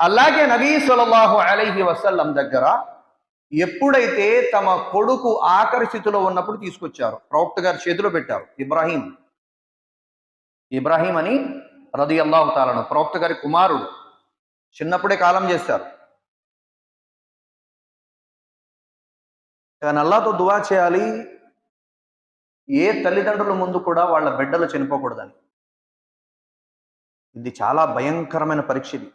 అలాగే నబీ సల్లల్లాహు అలైహి వసల్లం దగ్గర ఎప్పుడైతే తమ కొడుకు ఆఖరి స్థితిలో ఉన్నప్పుడు తీసుకొచ్చారు ప్రవక్త గారి చేతిలో పెట్టారు ఇబ్రాహీం. ఇబ్రాహీం అని రది అల్లాహు తాలను ప్రవక్త గారి కుమారుడు చిన్నప్పుడే కాలం చేశారు. కానీ అల్లాతో దువా చేయాలి ఏ తల్లిదండ్రుల ముందు కూడా వాళ్ళ బిడ్డలు చనిపోకూడదని. ఇది చాలా భయంకరమైన పరీక్ష ఇది.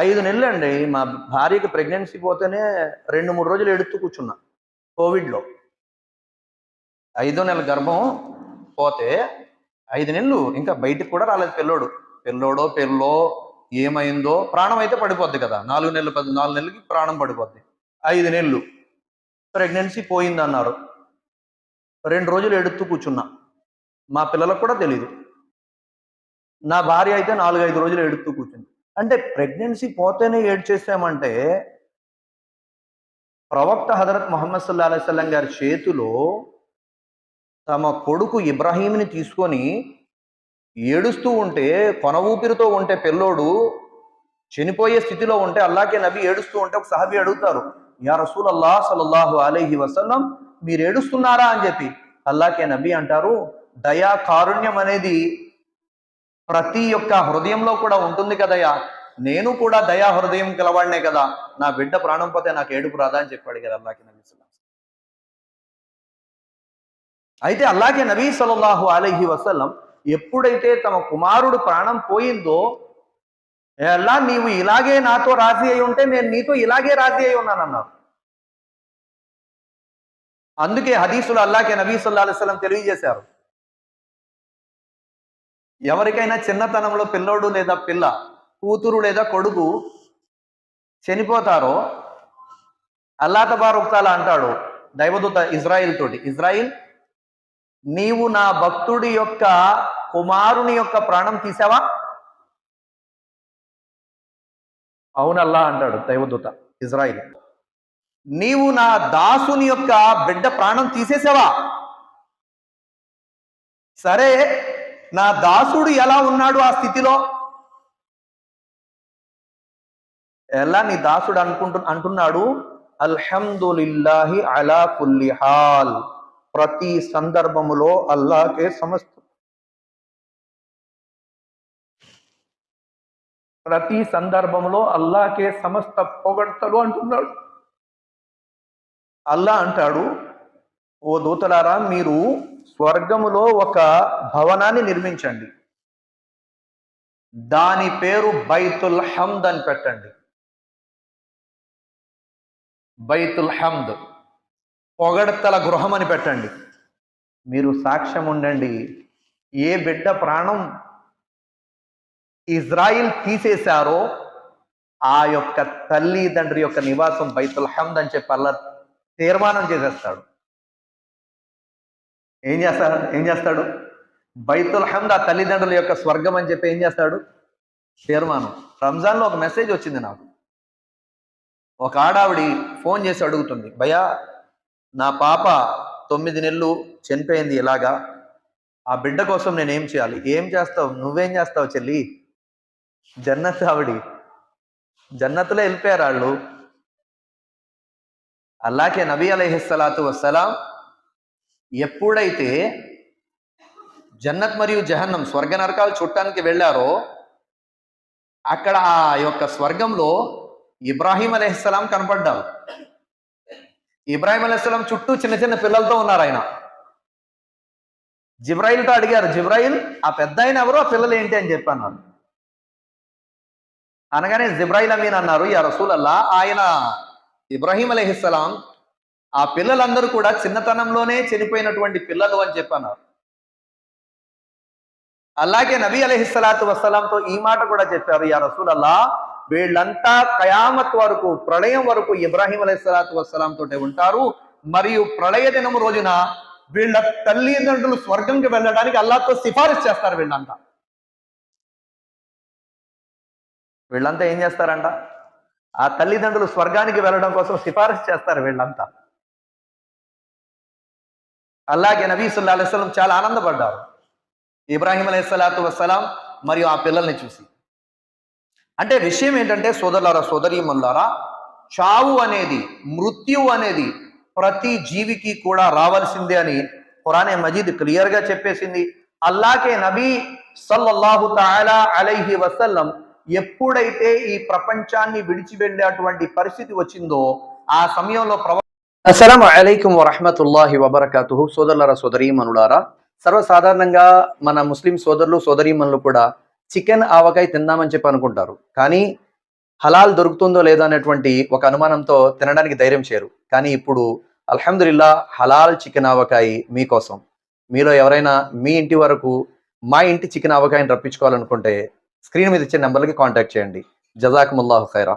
ఐదు నెలలు అండి మా భార్యకి ప్రెగ్నెన్సీ పోతేనే రెండు మూడు రోజులు ఎడుతూ కూర్చున్నా కోవిడ్లో. ఐదో నెలల గర్భం పోతే ఐదు నెలలు ఇంకా బయటికి కూడా రాలేదు పిల్లోడు. పిల్లోడో పిల్లో ఏమైందో ప్రాణం అయితే పడిపోద్ది కదా. నాలుగు నెలలు పది నాలుగు నెలలకి ప్రాణం పడిపోద్ది. ఐదు నెలలు ప్రెగ్నెన్సీ పోయింది అన్నారు రెండు రోజులు ఎడుతూ కూర్చున్నా. మా పిల్లలకు కూడా తెలియదు నా భార్య అయితే నాలుగు ఐదు రోజులు ఎడుతూ కూర్చుంది. అంటే ప్రెగ్నెన్సీ పోతేనే ఏడ్చేసామంటే ప్రవక్త హజరత్ మొహమ్మద్ సల్లా అలైవల్లం గారి చేతిలో తమ కొడుకు ఇబ్రాహీంని తీసుకొని ఏడుస్తూ ఉంటే కొన ఊపిరితో ఉంటే పిల్లోడు చనిపోయే స్థితిలో ఉంటే అల్లాకే నబి ఏడుస్తూ ఉంటే ఒక సహబి అడుగుతారు యా రసూల్ అల్లాహ్ సలల్లాహు అలైహి వసల్లం మీరు ఏడుస్తున్నారా? అని చెప్పి అల్లాకే నబి అంటారు దయా కారుణ్యం అనేది ప్రతి యొక్క హృదయంలో కూడా ఉంటుంది కదయ్యా. నేను కూడా దయా హృదయం కలవాడినే కదా. నా బిడ్డ ప్రాణం పోతే నాకు ఏడుపు రాదా అని చెప్పాడు కదా అల్లాకి నబీ సల్లాహు అయితే అల్లాకే నబీ సలల్లాహు అలైహి వసల్లం ఎప్పుడైతే తమ కుమారుడు ప్రాణం పోయిందో అల్లా నీవు ఇలాగే నాతో రాజీ అయి ఉంటే నేను నీతో ఇలాగే రాజీ అయి ఉన్నానన్నారు అందుకే హదీసులు అల్లాకే నబీ సల్లాహ్ అలైవలం తెలియజేశారు. ఎవరికైనా చిన్నతనంలో పిల్లోడు లేదా పిల్ల కూతురు లేదా కొడుకు చనిపోతారో అల్లా తబారుక్తాల అంటాడు దైవదూత ఇజ్రాయిల్ తోటి ఇజ్రాయిల్ నీవు నా భక్తుడి యొక్క కుమారుని యొక్క ప్రాణం తీసావా? అవునల్లా అంటాడు దైవదూత ఇజ్రాయిల్. నీవు నా దాసుని యొక్క బిడ్డ ప్రాణం తీసేసావా? సరే నా దాసుడు ఎలా ఉన్నాడు ఆ స్థితిలో? ఎలా నీ దాసుడు అనుకుంటు అంటున్నాడు? అల్హమ్దులిల్లాహి అలా కుల్లి హాల్. ప్రతి సందర్భములో అల్లాకే సమస్త. ప్రతి సందర్భంలో అల్లాకే సమస్త పొగడ్తలు అంటున్నాడు. అల్లా అంటాడు ఓ దూతలారా మీరు స్వర్గములో ఒక భవనాన్ని నిర్మించండి. దాని పేరు బైతుల్ హమ్ద్ అని పెట్టండి. బైతుల్ హమ్ద్ పొగడతల గృహం అని పెట్టండి. మీరు సాక్ష్యం ఉండండి. ఏ బిడ్డ ప్రాణం ఇజ్రాయిల్ తీసేశారో ఆ యొక్క తల్లిదండ్రి యొక్క నివాసం బైతుల్ హమ్ద్ అని చెప్పి అలా తీర్మానం చేసేస్తాడు. ఏం చేస్తాడు ఏం చేస్తాడు? బైతుల్ హమ్ద్ ఆ తల్లిదండ్రుల యొక్క స్వర్గం అని చెప్పి ఏం చేస్తాడు? తీర్మానం. రంజాన్లో ఒక మెసేజ్ వచ్చింది నాకు. ఒక ఆడావిడి ఫోన్ చేసి అడుగుతుంది. భయా నా పాప తొమ్మిది నెలలు చనిపోయింది ఇలాగా. ఆ బిడ్డ కోసం నేను ఏం చేయాలి? ఏం చేస్తావు? నువ్వేం చేస్తావు చెల్లి? జన్నత్ ఆవిడి. జన్నత్లో వెళ్ళిపోయారు వాళ్ళు. అల్లాకే నబీ అలహిస్సలాతు వసలాం ఎప్పుడైతే జన్నత్ మరియు జహన్నం స్వర్గ నరకాలు చూడటానికి వెళ్ళారో అక్కడ ఆ యొక్క స్వర్గంలో ఇబ్రాహీం అలైహిస్సలాం కనపడ్డారు ఇబ్రాహీం అలైహిస్సలాం చుట్టూ చిన్న చిన్న పిల్లలతో ఉన్నారు ఆయన. జిబ్రాయిల్తో అడిగారు జిబ్రాయిల్ ఆ పెద్ద ఆయన ఎవరు? ఆ పిల్లలు ఏంటి? అని చెప్పి అన్నారు. అనగానే జిబ్రాయిల్ అమీన్ అన్నారు యా రసూలల్లా ఆయన ఇబ్రాహీం అలైహిస్సలాం ఆ పిల్లలందరూ కూడా చిన్నతనంలోనే చనిపోయినటువంటి పిల్లలు అని చెప్పన్నారు అలాగే నబీ అలహిస్సలాతు వసలాంతో ఈ మాట కూడా చెప్పారు యా రసూలల్లా వీళ్ళంతా కయామత్ వరకు ప్రళయం వరకు ఇబ్రాహీం అలహిస్సలాతు వసలాం తోటే ఉంటారు. మరియు ప్రళయ దినం రోజున వీళ్ళ తల్లిదండ్రులు స్వర్గంకి వెళ్ళడానికి అల్లాతో సిఫారసు చేస్తారు వీళ్ళంతా. వీళ్ళంతా ఏం చేస్తారంట? ఆ తల్లిదండ్రులు స్వర్గానికి వెళ్ళడం కోసం సిఫారసు చేస్తారు వీళ్ళంతా. అలాగే నబీ సుల్లా అలైస్లం చాలా ఆనందపడ్డారు. ఇబ్రాహీం అలైహిస్సలాతు వసలాం మరియు ఆ పిల్లల్ని చూసి. అంటే విషయం ఏంటంటే సోదరులారా సోదరీమల్లారా చావు అనేది మృత్యు అనేది ప్రతి జీవికి కూడా రావాల్సిందే అని ఖురానే మజీద్ క్లియర్గా చెప్పేసింది. అల్లాకే నబీ సల్లల్లాహు తాలా అలైహి వసల్లం ఎప్పుడైతే ఈ ప్రపంచాన్ని విడిచి వెళ్ళేటువంటి పరిస్థితి వచ్చిందో ఆ సమయంలో ప్రవ అస్సలం అలైకుం వరహమతుల్లాహి వబర్కాతుహు. సోదరులారా సోదరీమనులారా సర్వసాధారణంగా మన ముస్లిం సోదరులు సోదరీమనులు కూడా చికెన్ ఆవకాయ తిందామని చెప్పి అనుకుంటారు. కానీ హలాల్ దొరుకుతుందో లేదో అనేటువంటి ఒక అనుమానంతో తినడానికి ధైర్యం చేయరు. కానీ ఇప్పుడు అల్హమ్దుల్లా హలాల్ చికెన్ ఆవకాయ మీకోసం మీలో ఎవరైనా మీ ఇంటి వరకు మా ఇంటి చికెన్ ఆవకాయని రప్పించుకోవాలనుకుంటే స్క్రీన్ మీద ఇచ్చే నెంబర్లకి కాంటాక్ట్ చేయండి. జజాకుముల్లాహు ఖైరా.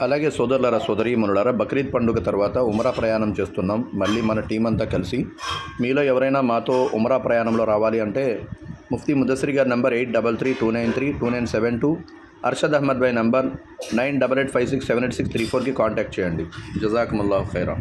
అలాగే సోదరులారా సోదరీమణులారా బక్రీద్ పండుగ తర్వాత ఉమరా ప్రయాణం చేస్తున్నాం. మళ్ళీ మన టీం అంతా కలిసి మీలో ఎవరైనా మాతో ఉమరా ప్రయాణంలో రావాలి అంటే ముఫ్తీ ముదస్రి గారి number eight double three two nine three two nine seven two Arshad Ahmad భాయ్ number nine double eight five six seven eight six three ఫోర్కి కాంటాక్ట్ చేయండి. జజాకుముల్లా ఖైరా